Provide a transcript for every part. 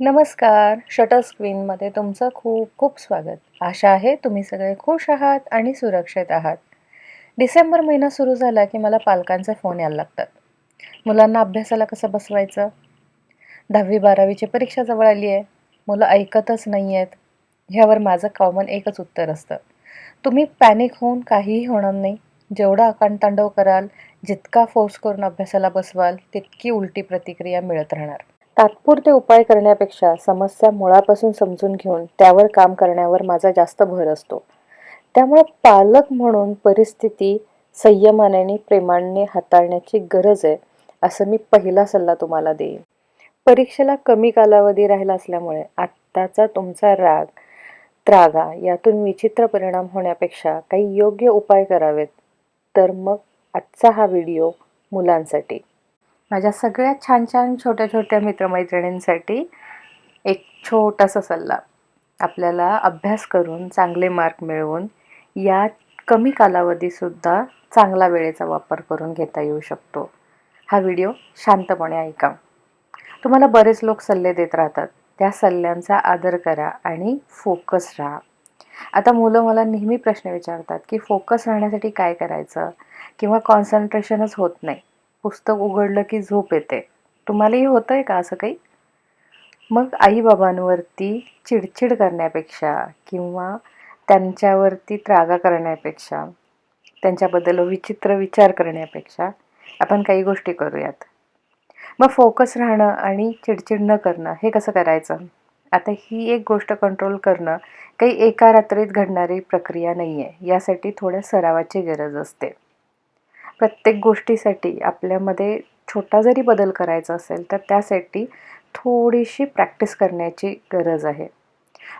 नमस्कार शटर स्क्रीनमध्ये तुमचं खूप खूप स्वागत. आशा आहे तुम्ही सगळे खुश आहात आणि सुरक्षित आहात. डिसेंबर महिना सुरू झाला की मला पालकांचे फोन यायला लागतात. मुलांना अभ्यासाला कसं बसवायचं? दहावी बारावीची परीक्षा जवळ आली आहे. मुलं ऐकतच नाही आहेत ह्यावर माझं कॉमन एकच उत्तर असतं. तुम्ही पॅनिक होऊन काहीही होणार नाही. जेवढा आकांतांडव कराल जितका फोर्स करून अभ्यासाला बसवाल तितकी उलटी प्रतिक्रिया मिळत राहणार. तात्पुरते उपाय करण्यापेक्षा समस्या मुळापासून समजून घेऊन त्यावर काम करण्यावर माझा जास्त भर असतो. त्यामुळे पालक म्हणून परिस्थिती संयमाने आणि प्रेमाने हाताळण्याची गरज आहे असं मी पहिला सल्ला तुम्हाला देईन. परीक्षेला कमी कालावधी राहिला असल्यामुळे आत्ताचा तुमचा राग त्रागा यातून विचित्र परिणाम होण्यापेक्षा काही योग्य उपाय करावेत तर मग आजचा हा व्हिडिओ मुलांसाठी. माझ्या सगळ्या छान छान छोट्या छोट्या मित्रमैत्रिणींसाठी एक छोटासा सल्ला. आपल्याला अभ्यास करून चांगले मार्क मिळवून या कमी कालावधीसुद्धा चांगला वेळेचा वापर करून घेता येऊ शकतो. हा व्हिडिओ शांतपणे ऐका. तुम्हाला बरेच लोक सल्ले देत राहतात. त्या सल्ल्यांचा आदर करा आणि फोकस राहा. आता मुलं मला नेहमी प्रश्न विचारतात की फोकस राहण्यासाठी काय करायचं? किंवा कॉन्सन्ट्रेशनच होत नाही. पुस्तक उघडलं की झोप येते. तुम्हालाही होतं आहे का असं काही? मग आईबाबांवरती चिडचिड करण्यापेक्षा किंवा त्यांच्यावरती त्रागा करण्यापेक्षा त्यांच्याबद्दल विचित्र विचार करण्यापेक्षा आपण काही गोष्टी करूयात. मग फोकस राहणं आणि चिडचिड न करणं हे कसं करायचं? आता ही एक गोष्ट कंट्रोल करणं काही एका रात्रीत घडणारी प्रक्रिया नाही आहे यासाठी थोड्या सरावाची गरज असते. प्रत्येक गोष्टीसाठी आपल्यामध्ये छोटा जरी बदल करायचा असेल तर त्यासाठी थोडीशी प्रॅक्टिस करण्याची गरज आहे.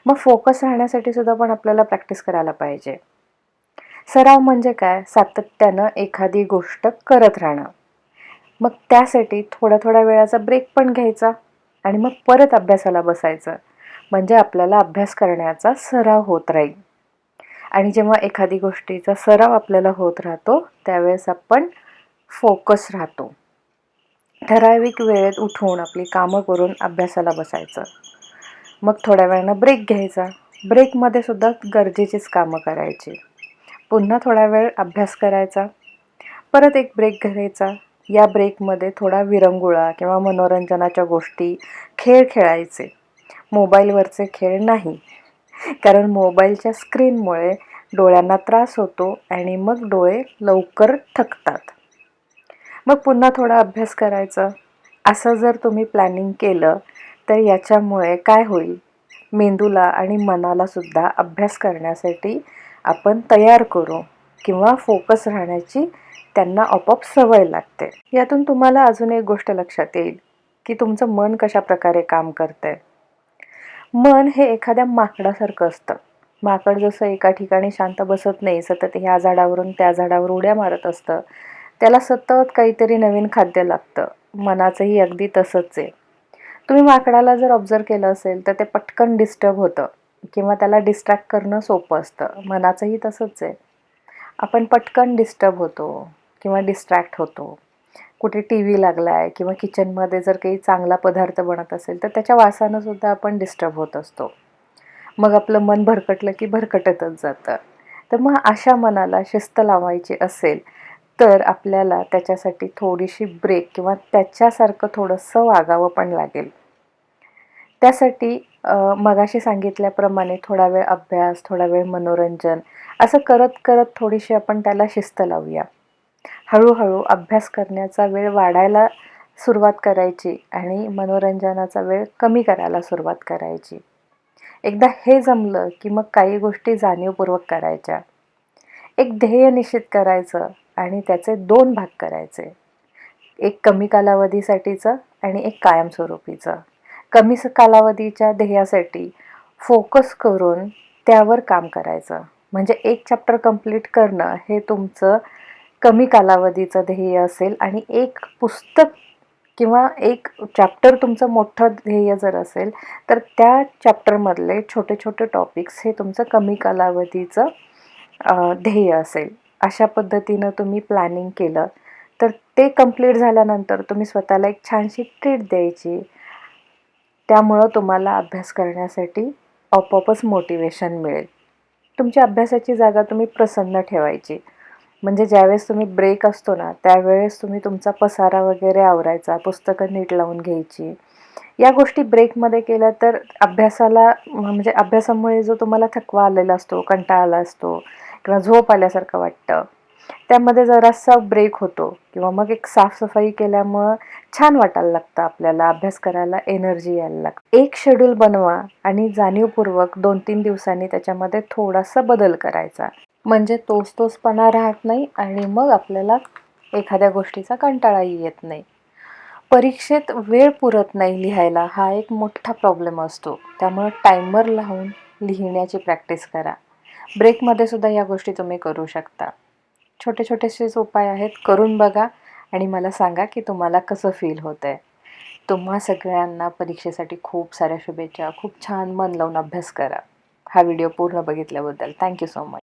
मग फोकस राहण्यासाठी सुद्धा पण आपल्याला प्रॅक्टिस करायला पाहिजे. सराव म्हणजे काय? सातत्यानं एखादी गोष्ट करत राहणं. मग त्यासाठी थोड्या थोड्या वेळाचा ब्रेक पण घ्यायचा आणि मग परत अभ्यासाला बसायचं. म्हणजे आपल्याला अभ्यास करण्याचा सराव होत राहील. आणि जेव्हा एखादी गोष्टीचा सराव आपल्याला होत राहतो त्यावेळेस आपण फोकस राहतो. ठराविक वेळेत उठून आपली कामं करून अभ्यासाला बसायचं. मग थोड्या वेळानं ब्रेक घ्यायचा. ब्रेकमध्ये सुद्धा गरजेचीच कामं करायची. पुन्हा थोडा वेळ अभ्यास करायचा. परत एक ब्रेक घ्यायचा. या ब्रेकमध्ये थोडा विरंगुळा किंवा मनोरंजनाच्या गोष्टी खेळ खेळायचे. मोबाईलवरचे खेळ नाही. कारण मोबाईलच्या स्क्रीनमुळे डोळ्यांना त्रास होतो आणि मग डोळे लवकर थकतात. मग पुन्हा थोडा अभ्यास करायचा. असं जर तुम्ही प्लॅनिंग केलं तर याच्यामुळे काय होईल? मेंदूला आणि मनालासुद्धा अभ्यास करण्यासाठी आपण तयार करू किंवा फोकस राहण्याची त्यांना आपोआप सवय लागते. यातून तुम्हाला अजून एक गोष्ट लक्षात येईल की तुमचं मन कशा प्रकारे काम करतंय? मन हे एखाद्या माकडासारखं असतं. माकड जसं एका ठिकाणी शांत बसत नाही सतत ह्या झाडावरून त्या झाडावर उड्या मारत असतं. त्याला सतत काहीतरी नवीन खाद्य लागतं. मनाचंही अगदी तसंच आहे. तुम्ही माकडाला जर ऑब्झर्व केलं असेल तर ते पटकन डिस्टर्ब होतं किंवा त्याला डिस्ट्रॅक्ट करणं सोपं असतं. मनाचंही तसंच आहे. आपण पटकन डिस्टर्ब होतो किंवा डिस्ट्रॅक्ट होतो. कुठे टी व्ही लागला आहे किंवा किचनमध्ये जर काही चांगला पदार्थ बनत असेल तर त्याच्या वासानं सुद्धा आपण डिस्टर्ब होत असतो. मग आपलं मन भरकटलं की भरकटतच जातं. तर मग अशा मनाला शिस्त लावायची असेल तर आपल्याला त्याच्यासाठी थोडीशी ब्रेक किंवा त्याच्यासारखं थोडंसं वागावं पण लागेल. त्यासाठी मगाशी सांगितल्याप्रमाणे थोडा वेळ अभ्यास थोडा वेळ मनोरंजन असं करत करत थोडीशी आपण त्याला शिस्त लावूया. हळूहळू अभ्यास करण्याचा वेळ वाढायला सुरुवात करायची आणि मनोरंजनाचा वेळ कमी करायला सुरुवात करायची. एकदा हे जमलं की मग काही गोष्टी जाणीवपूर्वक करायच्या. एक ध्येय निश्चित करायचं आणि त्याचे दोन भाग करायचे. एक कमी कालावधीसाठीचं आणि एक कायमस्वरूपीचं. कमी कालावधीच्या ध्येयासाठी फोकस करून त्यावर काम करायचं. म्हणजे एक चॅप्टर कंप्लीट करणं हे तुमचं कमी कालावधीचं ध्येय असेल आणि एक पुस्तक किंवा एक चॅप्टर तुमचं मोठं ध्येय जर असेल तर त्या चॅप्टरमधले छोटे छोटे टॉपिक्स हे तुमचं कमी कालावधीचं ध्येय असेल. अशा पद्धतीनं तुम्ही प्लॅनिंग केलं तर ते कंप्लीट झाल्यानंतर तुम्ही स्वतःला एक छानशी ट्रीट द्यायची. त्यामुळं तुम्हाला अभ्यास करण्यासाठी आपोआपच मोटिवेशन मिळेल. तुमच्या अभ्यासाची जागा तुम्ही प्रसन्न ठेवायची. म्हणजे ज्यावेळेस तुम्ही ब्रेक असतो ना त्यावेळेस तुम्ही तुमचा पसारा वगैरे आवरायचा पुस्तकं नीट लावून घ्यायची. या गोष्टी ब्रेकमध्ये केल्या तर अभ्यासाला म्हणजे अभ्यासामुळे जो तुम्हाला थकवा आलेला असतो कंटाळा आला असतो किंवा झोप आल्यासारखं वाटतं त्यामध्ये जरासा ब्रेक होतो किंवा मग एक साफसफाई केल्यामुळं छान वाटायला लागतं आपल्याला अभ्यास करायला एनर्जी यायला लागते. एक शेड्यूल बनवा आणि जाणीवपूर्वक दोन तीन दिवसांनी त्याच्यामध्ये थोडासा बदल करायचा. म्हणजे तोच तोचपणा राहत नाही आणि मग आपल्याला एखाद्या गोष्टीचा कंटाळाही येत नाही. परीक्षेत वेळ पुरत नाही लिहायला हा एक मोठा प्रॉब्लेम असतो. त्यामुळं टायमर लावून लिहिण्याची प्रॅक्टिस करा. ब्रेकमध्ये सुद्धा या गोष्टी तुम्ही करू शकता. छोटे छोटेसेच उपाय आहेत करून बघा आणि मला सांगा की तुम्हाला कसं फील होतं आहे तुम्हा सगळ्यांना परीक्षेसाठी खूप साऱ्या शुभेच्छा खूप छान मन लावून अभ्यास करा. हा व्हिडिओ पूर्ण बघितल्याबद्दल थँक्यू सो मच